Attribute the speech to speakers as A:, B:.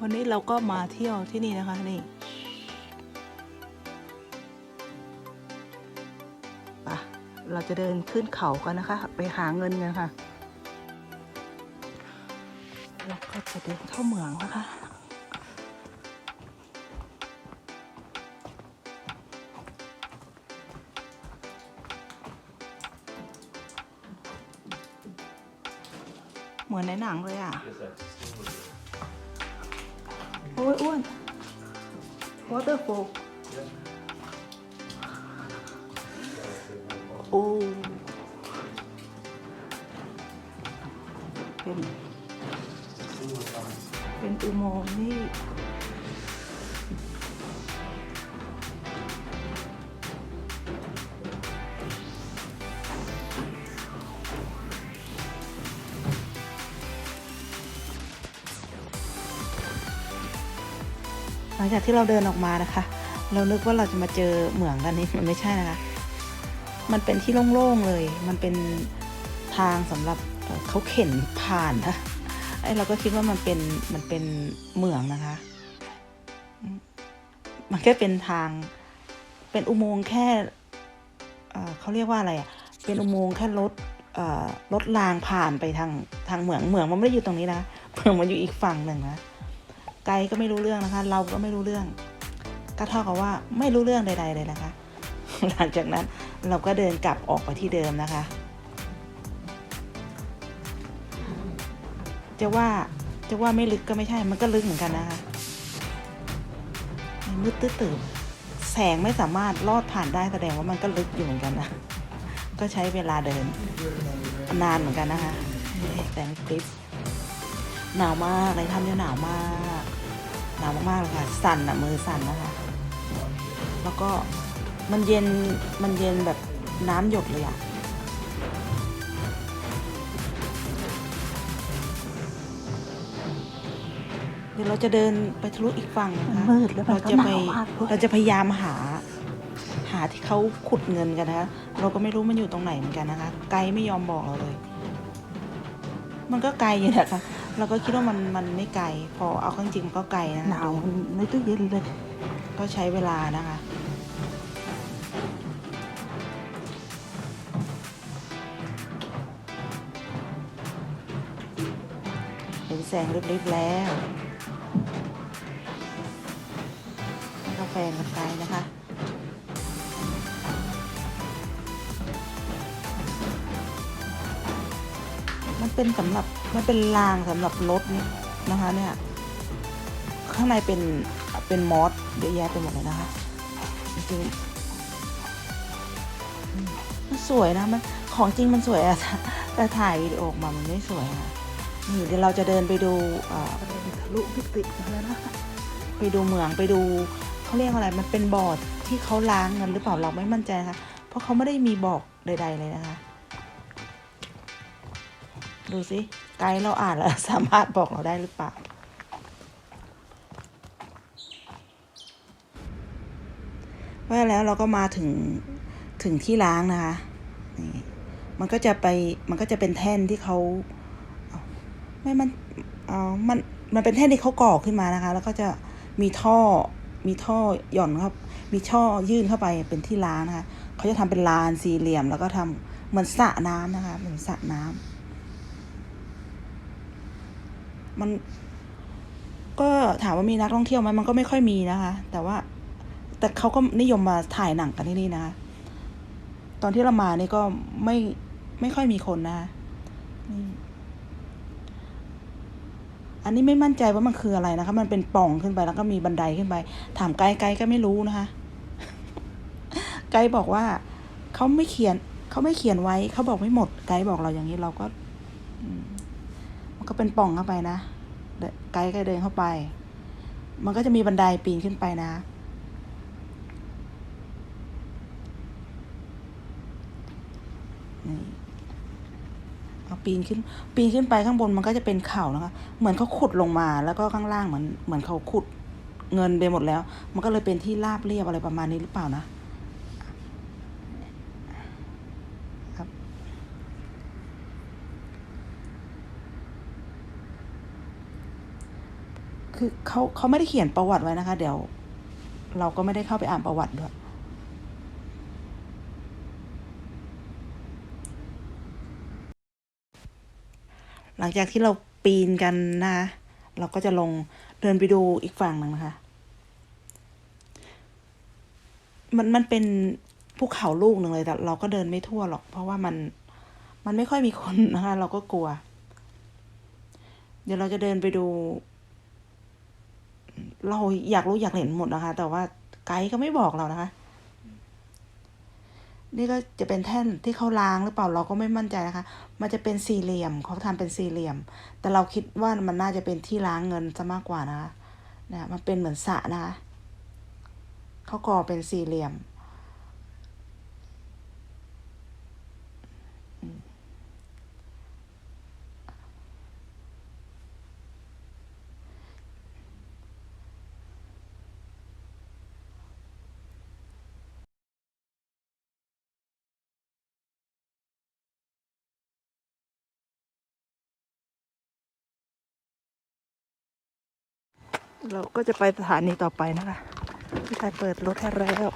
A: วันนี้เราก็มาเที่ยวที่นี่นะคะนี่ไปเราจะเดินขึ้นเขากันนะคะ ไปหาเงินกันค่ะเราก็จะเดินเข้าเมืองนะคะเหมือนในหนังเลยอะ โอ้ยอ้วน waterfall โอ้เป็น เป็นอุโมงค์นี่ หลังจากที่เราเดินออกมานะคะ เรานึกว่าเราจะมาเจอเหมืองกันนี้มันไม่ใช่นะคะ มันเป็นที่โล่งๆเลย มันเป็นทางสำหรับเขาเข็นผ่านนะไอเราก็คิดว่ามันเป็นมันเป็นเหมืองนะคะ มันแค่เป็นทางเป็นอุโมงค์แค่เขาเรียกว่าอะไรอะเป็นอุโมงค์แค่รถเอ่อรถรางผ่านไปทางทางเหมืองเหมืองมันไม่ได้อยู่ตรงนี้นะเหมืองมันอยู่อีกฝั่งหนึ่งนะ ไกด์ก็ไม่รู้เรื่องนะคะ เราก็ไม่รู้เรื่อง ก็เท่ากับว่าไม่รู้เรื่องใด ๆ เลยนะคะ หลังจากนั้นเราก็เดินกลับออกไปที่เดิมนะคะ จะว่าจะว่าไม่ลึกก็ไม่ใช่ มันก็ลึกเหมือนกันนะคะมืดตื้อแสงไม่สามารถลอดผ่านได้แสดงว่ามันก็ลึกอยู่เหมือนกันนะ ก็ใช้เวลาเดิน นานเหมือนกันนะคะ แสงคลิปหนาวมากในถ้ำเนี่ยหนาวมาก หนาวมากๆเลยค่ะ สั่นอะมือสั่นนะคะ แล้วก็มันเย็นมันเย็นแบบน้ำหยดเลยอะเดี๋ยวเราจะเดินไปทะลุอีกฝั่งนะคะ
B: มืดแล้วมัน
A: เรา
B: ก็
A: จะ
B: ห
A: ไป
B: นาวมากด้วย
A: เราจะพยายามหา หาที่เขาขุดเงินกันนะคะ เราก็ไม่รู้มันอยู่ตรงไหนเหมือนกันนะคะ ไกด์ไม่ยอมบอกเราเลย มันก็ไกลอยู่นะคะ เราก็คิดว่ามันมันไม่ไกล พอเอาเข้าจริงๆมันก็ไกลนะคะ
B: หนาวในตู้เย็นเลย
A: ก็ใช้เวลานะคะ เห็นแสงริบๆแล้วกาแฟกับไกลนะคะ เป็นสำหรับมันเป็นรางสำหรับรถนี่นะคะเนี่ยข้างในเป็นเป็นมอสเยอะแยะไปหมดเลยนะคะจริงๆอืมมันสวยนะมันของจริงมันสวยอะแต่แต่ถ่ายวิดีโอออกมามันไม่สวยอะนี่เดี๋ยวเราจะเดินไปดูเอ่อ
B: ทะลุวิกฤตมาแล้วนะ
A: ไปดูเมืองไปดูเขาเรียกอะไรมันเป็นบอร์ดที่เขาล้างเงินหรือเปล่าเราไม่มั่นใจนะคะเพราะเขาไม่ได้มีบอกใด ๆ เลยนะคะ ดูสิไกด์เราอ่านแล้วสามารถบอกเราได้หรือเปล่าว่าแล้วเราก็มาถึงถึงที่ล้างนะคะนี่มันก็จะไปมันก็จะเป็นแท่นที่เขาไม่มันเออมันมันเป็นแท่นที่เขาก่อขึ้นมานะคะ แล้วก็จะมีท่อมีท่อหย่อนครับ มีช่อยื่นเข้าไปเป็นที่ล้างนะคะเขาจะทำเป็นลานสี่เหลี่ยม แล้วก็ทำเหมือนสระน้ำนะคะเหมือนสระน้ำ มันก็ถามว่ามีนักท่องเที่ยวไหมมันก็ไม่ค่อยมีนะคะ แต่ว่า แต่เขาก็นิยมมาถ่ายหนังกันที่นี่นะคะตอนที่เรามานี่ก็ไม่ไม่ค่อยมีคนนะคะอันนี้ไม่มั่นใจว่ามันคืออะไรนะคะ มันเป็นป่องขึ้นไปแล้วก็มีบันไดขึ้นไป ถามไกด์ไกด์ก็ไม่รู้นะคะ ไกด์บอกว่าเขาไม่เขียนเขาไม่เขียนไว้เขาบอกไม่หมดไกด์บอกเราอย่างนี้เราก็ อืม ก็เป็นป่องเข้าไปนะไกด์ก็เดินเข้าไป มันก็จะมีบันไดปีนขึ้นไปนะ นี่เอาปีนขึ้น ปีนขึ้นไปข้างบนมันก็จะเป็นเข่านะคะ เหมือนเขาขุดลงมา แล้วก็ข้างล่างเหมือนเหมือนเขาขุดเงินไปหมดแล้ว มันก็เลยเป็นที่ราบเรียบอะไรประมาณนี้หรือเปล่านะ คือเขาเขาไม่ได้เขียนประวัติไว้นะคะ เดี๋ยว เราก็ไม่ได้เข้าไปอ่านประวัติด้วยหลังจากที่เราปีนกันนะคะเราก็จะลงเดินไปดูอีกฝั่งหนึ่งนะคะ มันมันเป็นภูเขาลูกหนึ่งเลยแต่เราก็เดินไม่ทั่วหรอก เพราะว่ามันมันไม่ค่อยมีคนนะคะ เราก็กลัว เดี๋ยวเราจะเดินไปดู เราอยากรู้อยากเห็นหมดนะคะ แต่ว่าไกด์ก็ไม่บอกเรานะคะ นี่ก็จะเป็นแท่นที่เขาล้างหรือเปล่าเราก็ไม่มั่นใจนะคะ มันจะเป็นสี่เหลี่ยมเขาทำเป็นสี่เหลี่ยม แต่เราคิดว่ามันน่าจะเป็นที่ล้างเงินซะมากกว่านะคะนะมันเป็นเหมือนสระนะคะเขาก่อเป็นสี่เหลี่ยม เราก็จะไปสถานีต่อไปนะคะพี่ชายเปิดรถให้แล้ว